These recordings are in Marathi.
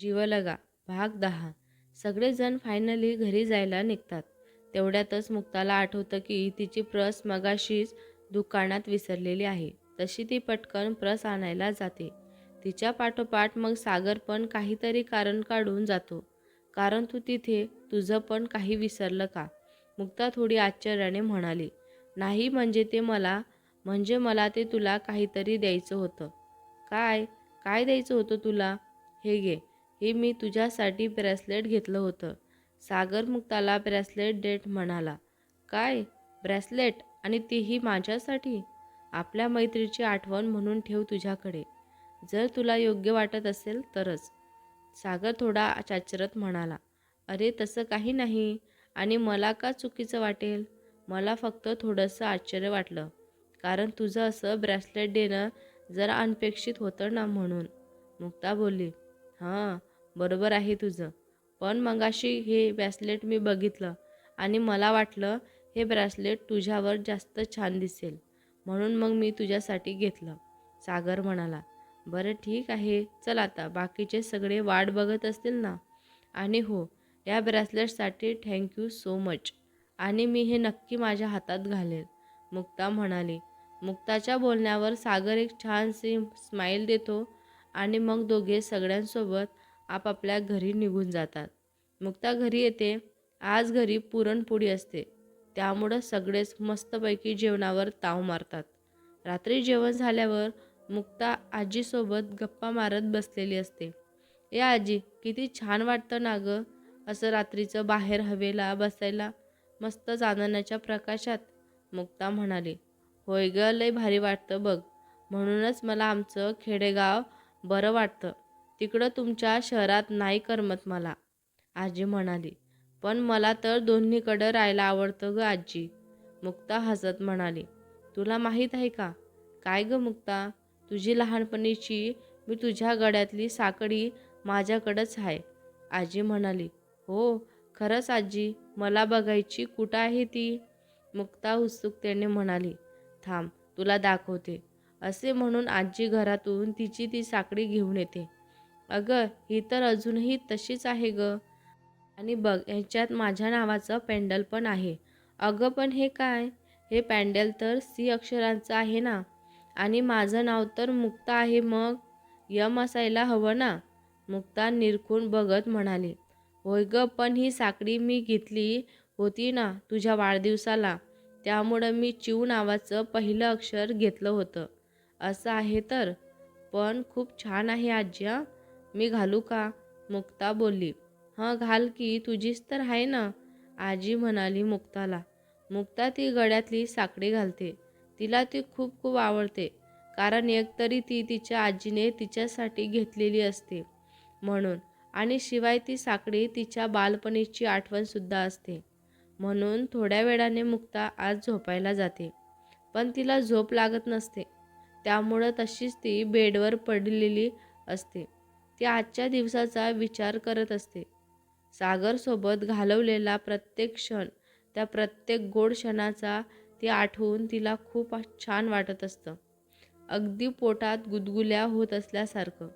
जीवलगा भाग दहा. सगळेजण फायनली घरी जायला निघतात. तेवढ्यातच मुक्ताला आठवतं की तिची प्रस मगाशीच दुकानात विसरलेली आहे. तशी ती पटकन प्रस आणायला जाते. तिच्या पाठोपाठ मग सागर पण काहीतरी कारण काढून जातो. कारण तू तिथे तुझं पण काही विसरलं का? मुक्ता थोडी आश्चर्याने म्हणाली. नाही म्हणजे ते मला म्हणजे मला ते तुला काहीतरी द्यायचं होतं. काय? काय द्यायचं होतं तुला? हे घे. हे मी तुझ्यासाठी ब्रेसलेट घेतलं होतं. सागर मुक्ताला ब्रेसलेट डेट म्हणाला काय? ब्रेसलेट? आणि तीही माझ्यासाठी? आपल्या मैत्रीची आठवण म्हणून ठेव तुझ्याकडे. जर तुला योग्य वाटत असेल तरच. सागर थोडा चाचरत म्हणाला अरे तसं काही नाही. आणि मला का चुकीचं वाटेल? मला फक्त थोडंसं आश्चर्य वाटलं. कारण तुझं असं ब्रेसलेट देणं जरा अनपेक्षित होतं ना म्हणून. मुक्ता बोलली हां बरोबर आहे तुझं. पण मगाशी हे ब्रॅसलेट मी बघितलं आणि मला वाटलं हे ब्रॅसलेट तुझ्यावर जास्त छान दिसेल. म्हणून मग मी तुझ्यासाठी घेतलं. सागर म्हणाला बरं ठीक आहे. चल आता बाकीचे सगळे वाट बघत असतील ना? आणि हो या ब्रॅसलेटसाठी थँक्यू सो मच आणि मी हे नक्की माझ्या हातात घालेल. मुक्ता म्हणाली मुक्ताच्या बोलण्यावर सागर एक छानशी स्माईल देतो. आणि मग दोघे सगळ्यांसोबत आपापल्या घरी निघून जातात. मुक्ता घरी येते. आज घरी पुरणपोळी असते. त्यामुळं सगळेच मस्तपैकी जेवणावर ताव मारतात. रात्री जेवण झाल्यावर मुक्ता आजीसोबत गप्पा मारत बसलेली असते. ए आजी किती छान वाटतं ना गं. असं रात्रीचं बाहेर हवेला बसायला मस्त चांदण्याच्या प्रकाशात मुक्ता म्हणाली. होय गं लय भारी वाटतं बघ. म्हणूनच मला आमचं खेडेगाव बरं वाटतं. तिकडं तुमच्या शहरात नाही करमत मला. आजी म्हणाली पण मला तर दोन्हीकडं राहायला आवडतं ग आजी. मुक्ता हसत म्हणाली तुला माहीत आहे का? काय ग मुक्ता? तुझी लहानपणीची मी तुझ्या गळ्यातली साकडी माझ्याकडंच आहे. आजी म्हणाली हो खरंच आजी मला बघायची कुठं आहे ती? मुक्ता उत्सुकतेने म्हणाली थांब तुला दाखवते. असे म्हणून आजी घरातून तिची ती साकडी घेऊन येते. अगं ही तर अजूनही तशीच आहे ग. आणि बघ ह्याच्यात माझ्या नावाचं पॅन्डल पण आहे. अगं पण हे काय? हे पॅन्डल तर सी अक्षरांचं आहे ना? आणि माझं नाव तर मुक्ता आहे मग? यम असायला हवं ना? मुक्ता निरखून बघत म्हणाली. होय ग पण ही साकडी मी घेतली होती ना तुझ्या वाढदिवसाला. त्यामुळं मी चिव नावाचं पहिलं अक्षर घेतलं होतं. असं आहे तर. पण खूप छान आहे आजी मी घालू का? मुक्ता बोलली. हां घाल की तुझीच तर आहे ना? आजी म्हणाली मुक्ताला. मुक्ता ती गळ्यातली साकडी घालते. तिला ती खूप खूप आवडते. कारण एकतरी ती तिच्या आजीने तिच्यासाठी घेतलेली असते. म्हणून. आणि शिवाय ती साकडी तिच्या बालपणीची आठवणसुद्धा असते. म्हणून थोड्या वेळाने मुक्ता आज झोपायला जाते. पण तिला झोप लागत नसते. त्यामुळं तशीच ती बेडवर पडलेली असते. ती आजच्या दिवसाचा विचार करत असते. सागरसोबत घालवलेला प्रत्येक क्षण त्या प्रत्येक गोड क्षणाचा ती आठवून तिला खूप छान वाटत असतं. अगदी पोटात गुदगुल्या होत असल्यासारखं.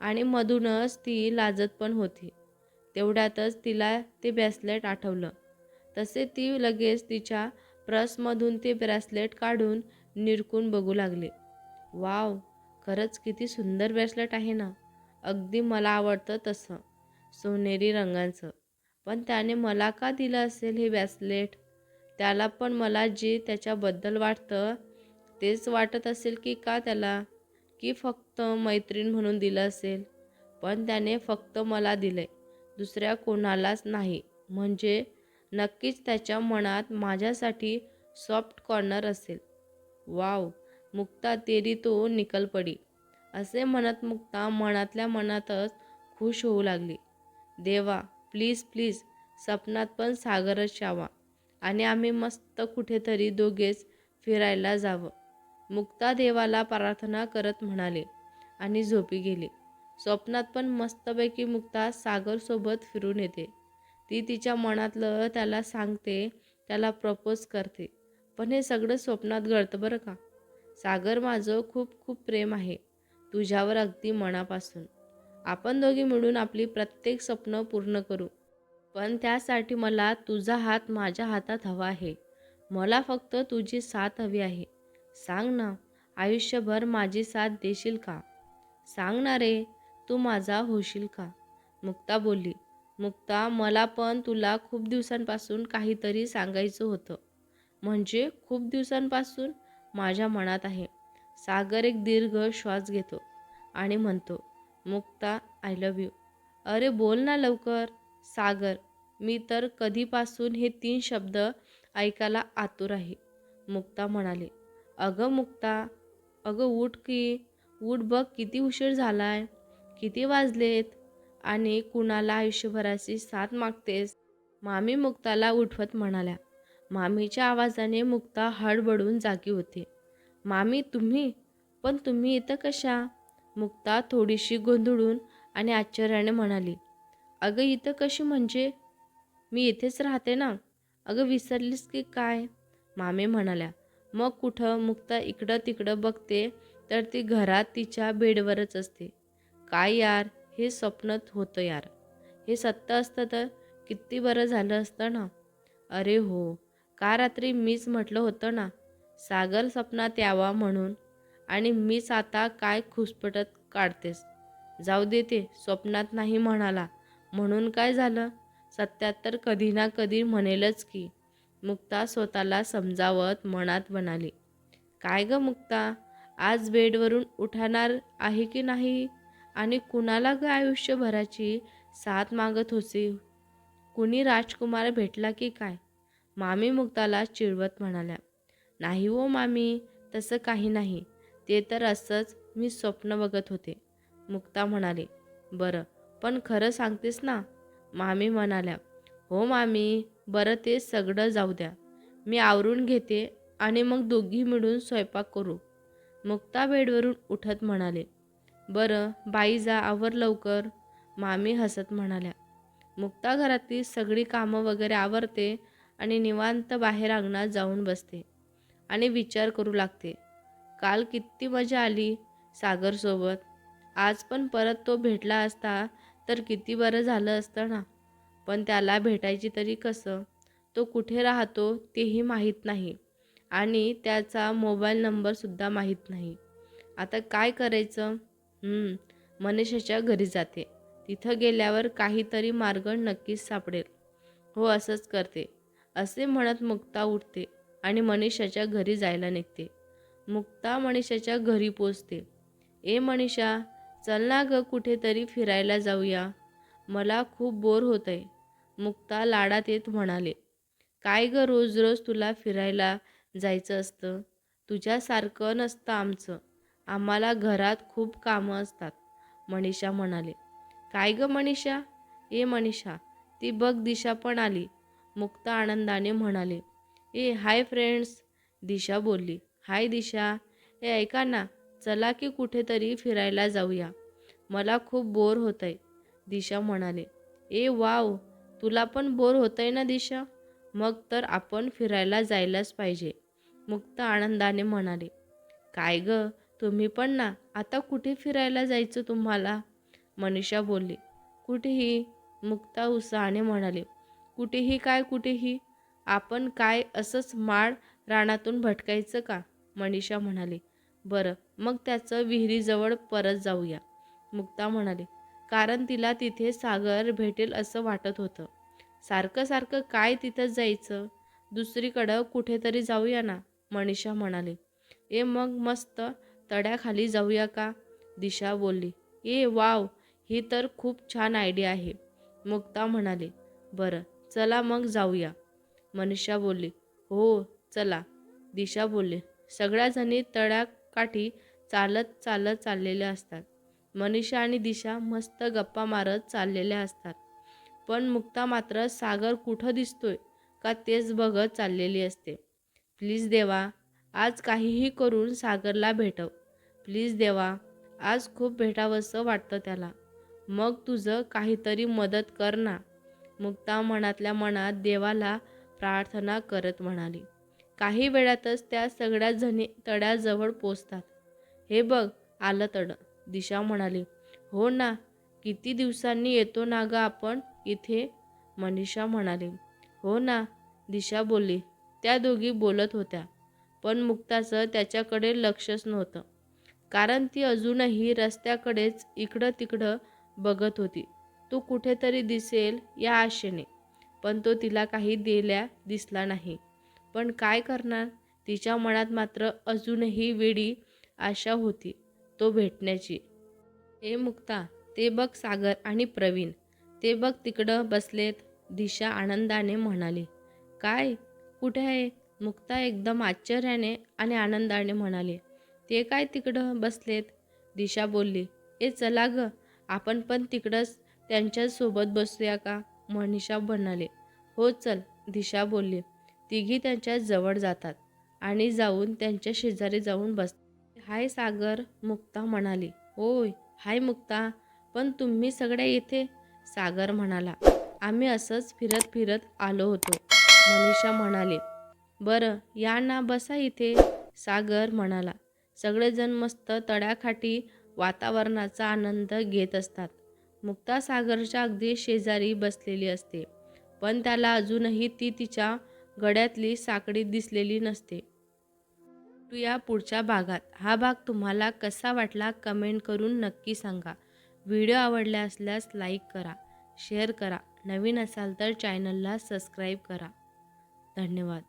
आणि मधूनच ती लाजत पण होती. तेवढ्यातच तिला ते ब्रेसलेट आठवलं. तसे ती लगेच तिच्या प्रसमधून ते ब्रेसलेट काढून निरकून बघू लागले. वाव खरंच किती सुंदर ब्रेसलेट आहे ना. अगदी मला आवडतं तसं सोनेरी रंगाचं. पण त्याने मला का दिलं असेल हे ब्रेसलेट? त्याला पण मला जे त्याच्याबद्दल वाटतं तेच वाटत असेल की का त्याला? की फक्त मैत्रीण म्हणून दिलं असेल? पण त्याने फक्त मला दिलं दुसऱ्या कोणालाच नाही. म्हणजे नक्कीच त्याच्या मनात माझ्यासाठी सॉफ्ट कॉर्नर असेल. वाव मुक्ता तेरी तो निकल पडी. असे म्हणत मुक्ता मनातल्या मनातच खुश होऊ लागली. देवा प्लीज प्लीज सपनात पण सागरच यावा. आणि आम्ही मस्त कुठेतरी दोघेच फिरायला जावं. मुक्ता देवाला प्रार्थना करत म्हणाले आणि झोपी गेले. स्वप्नात पण मस्तपैकी मुक्ता सागरसोबत फिरून येते. ती तिच्या मनातलं त्याला सांगते त्याला प्रपोज करते. पण हे सगळं स्वप्नात घडतं बरं का? सागर माझं खूप खूप प्रेम आहे तुझ्यावर अगदी मनापासून. आपण दोघी मिळून आपली प्रत्येक स्वप्न पूर्ण करू. पण त्यासाठी मला तुझा हात माझ्या हातात हवा आहे. मला फक्त तुझी साथ हवी आहे. सांग ना आयुष्यभर माझी साथ देशील का? सांग ना रे तू माझा होशील का? मुक्ता बोलली. मुक्ता मला पण तुला खूप दिवसांपासून काहीतरी सांगायचं होतं. म्हणजे खूप दिवसांपासून? माझ्या मनात आहे. सागर एक दीर्घ श्वास घेतो आणि म्हणतो मुक्ता आय लव्ह यू अरे बोल ना लवकर. सागर मी तर कधीपासून हे तीन शब्द ऐकायला आतुर आहे. मुक्ता म्हणाले अगं मुक्ता अगं उठ की उठ बघ किती उशीर झालाय किती वाजलेत आणि कुणाला आयुष्यभराची साथ मागतेस? मामी मुक्ताला उठवत म्हणाल्या मामीच्या आवाजाने मुक्ता हडबडून जागी होते. मामी तुम्ही? पण तुम्ही इथं कशा? मुक्ता थोडीशी गोंधळून आणि आश्चर्याने म्हणाली. अगं इथं कशी म्हणजे? मी इथेच राहते ना? अगं विसरलीस की काय? मामी म्हणाल्या. मग कुठं? मुक्ता इकडं तिकडं बघते तर ती घरात तिच्या बेडवरच असते. काय यार? हे स्वप्नत होतं यार. हे सत्य असतं तर किती बरं झालं असतं ना? अरे हो. का रात्री मीच म्हटलं होतं ना? सागर स्वप्नात यावा म्हणून आणि मीच आता काय खुसपटत काढतेस. जाऊ देते स्वप्नात नाही म्हणाला. म्हणून काय झालं? सत्यात तर कधी ना कधी म्हणेलच की मुक्ता स्वतःला समजावत मनात म्हणाली. काय ग मुक्ता? आज बेडवरून उठणार आहे की नाही? आणि कुणाला ग आयुष्यभराची साथ मागत होती कुणी राजकुमार भेटला की काय? मामी मुक्ताला चिडवत म्हणाल्या नाही हो मामी तसं काही नाही. ते तर असंच मी स्वप्न बघत होते. मुक्ता म्हणाले बरं पण खरं सांगतेस ना? मामी म्हणाल्या हो मामी बरं ते सगळं जाऊ द्या. मी आवरून घेते आणि मग दोघी मिळून स्वयंपाक करू. मुक्ता बेडवरून उठत म्हणाले बरं बाई जा आवर लवकर. मामी हसत म्हणाल्या मुक्ता घरातली सगळी कामं वगैरे आवरते आणि निवांत बाहेर अंगणात जाऊन बसते आणि विचार करू लागते. काल किती मजा आली सागरसोबत आज पण परत तो भेटला असता तर किती बरं झालं असतं ना. पण त्याला भेटायची तरी कसं? तो कुठे राहतो तेही माहीत नाही आणि त्याचा मोबाईल नंबरसुद्धा माहीत नाही. आता काय करायचं? मनीषाच्या घरी जाते. तिथं गेल्यावर काहीतरी मार्ग नक्कीच सापडेल. हो असंच करते. असे म्हणत मुक्ता उठते आणि मनीषाच्या घरी जायला निघते. मुक्ता मनीषाच्या घरी पोचते. ए मनीषा चल ना ग कुठेतरी फिरायला जाऊया. मला खूप बोर होत आहे मुक्ता लाडात येत म्हणाले. काय ग रोज रोज तुला फिरायला जायचं असतं? तुझ्यासारखं नसतं आमचं. आम्हाला घरात खूप कामं असतात मनीषा म्हणाले. काय ग मनीषा? ए मनीषा ती बघ दिशा पण आली. मुक्ता आनंदाने म्हणाले. ए हाय फ्रेंड्स दिशा बोलली. हाय दिशा. ए ऐका ना चला की कुठेतरी फिरायला जाऊया. मला खूप बोर होत आहे दिशा म्हणाले. ए वाव तुला पण बोर होत आहे ना दिशा? मग तर आपण फिरायला जायलाच पाहिजे मुक्त आनंदाने म्हणाले. काय ग तुम्ही पण ना आता कुठे फिरायला जायचं तुम्हाला? मनीषा बोलली. कुठेही? मुक्ता उत्साहाने म्हणाले. कुठेही काय कुठेही आपण काय असंच माळ रानातून भटकायचं का? मनीषा म्हणाली. बरं मग त्याचं विहिरीजवळ परत जाऊया. मुक्ता म्हणाले. कारण तिला तिथे सागर भेटेल असं वाटत होतं. सारखं सारखं काय तिथं जायचं? दुसरीकडं कुठेतरी जाऊया ना? मनीषा म्हणाली. ए मग मस्त तड्याखाली जाऊया का? दिशा बोलली. ए वाव ही तर खूप छान आयडिया आहे. मुक्ता म्हणाले. बरं चला मग जाऊया. मनीषा बोलली हो चला. दिशा बोलली सगळ्याजणी तळ्याकाठी चालत चालत चाललेल्या असतात. मनीषा आणि दिशा मस्त गप्पा मारत चाललेल्या असतात. पण मुक्ता मात्र सागर कुठं दिसतोय का तेच बघत चाललेली असते. प्लीज देवा आज काहीही करून सागरला भेटव. प्लीज देवा आज खूप भेटावंसं वाटतं त्याला. मग तुझं काहीतरी मदत कर ना. मुक्ता मनातल्या मनात देवाला प्रार्थना करत म्हणाली. काही वेळातच त्या सगळ्या जणी तड्याजवळ पोचतात. हे बघ आलं तड. दिशा म्हणाली हो ना किती दिवसांनी येतो ना ग आपण इथे? मनीषा म्हणाली हो ना दिशा बोलली. त्या दोघी बोलत होत्या पण मुक्ताचं त्याच्याकडे लक्षच नव्हतं. कारण ती अजूनही रस्त्याकडेच इकडं तिकडं बघत होती. तो कुठेतरी दिसेल या आशेने. पण तो तिला काही दिल्या दिसला नाही. पण काय करणार? तिच्या मनात मात्र अजूनही वेळी आशा होती तो भेटण्याची. हे मुक्ता ते बघ सागर आणि प्रवीण. ते बघ तिकडं बसलेत दिशा आनंदाने म्हणाली. काय? कुठे आहे? मुक्ता एकदम आश्चर्याने आणि आनंदाने म्हणाली. ते काय तिकडं बसलेत? दिशा बोलली. ए चला ग. आपण पण तिकडंच त्यांच्यासोबत बसूया का? मनीषा म्हणाले. हो चल दिशा बोलली. तिघी त्यांच्या जवळ जातात आणि जाऊन त्यांच्या शेजारी जाऊन बस हाय सागर मुक्ता म्हणाली. होय हाय मुक्ता पण तुम्ही सगळ्या इथे? सागर म्हणाला. आम्ही असंच फिरत फिरत आलो होतो. मनीषा म्हणाले. बरं या ना बसा इथे. सागर म्हणाला. सगळेजण मस्त तळ्याखाटी वातावरणाचा आनंद घेत असतात. मुक्तासागरच्या अगदी शेजारी बसलेली असते पण त्याला अजूनही ती तिच्या गळ्यातली साकडी दिसलेली नसते. या पुढच्या भागात. हा भाग तुम्हाला कसा वाटला कमेंट करून नक्की सांगा. व्हिडिओ आवडला असल्यास लाईक करा शेअर करा. नवीन असाल तर चॅनलला सबस्क्राईब करा. धन्यवाद.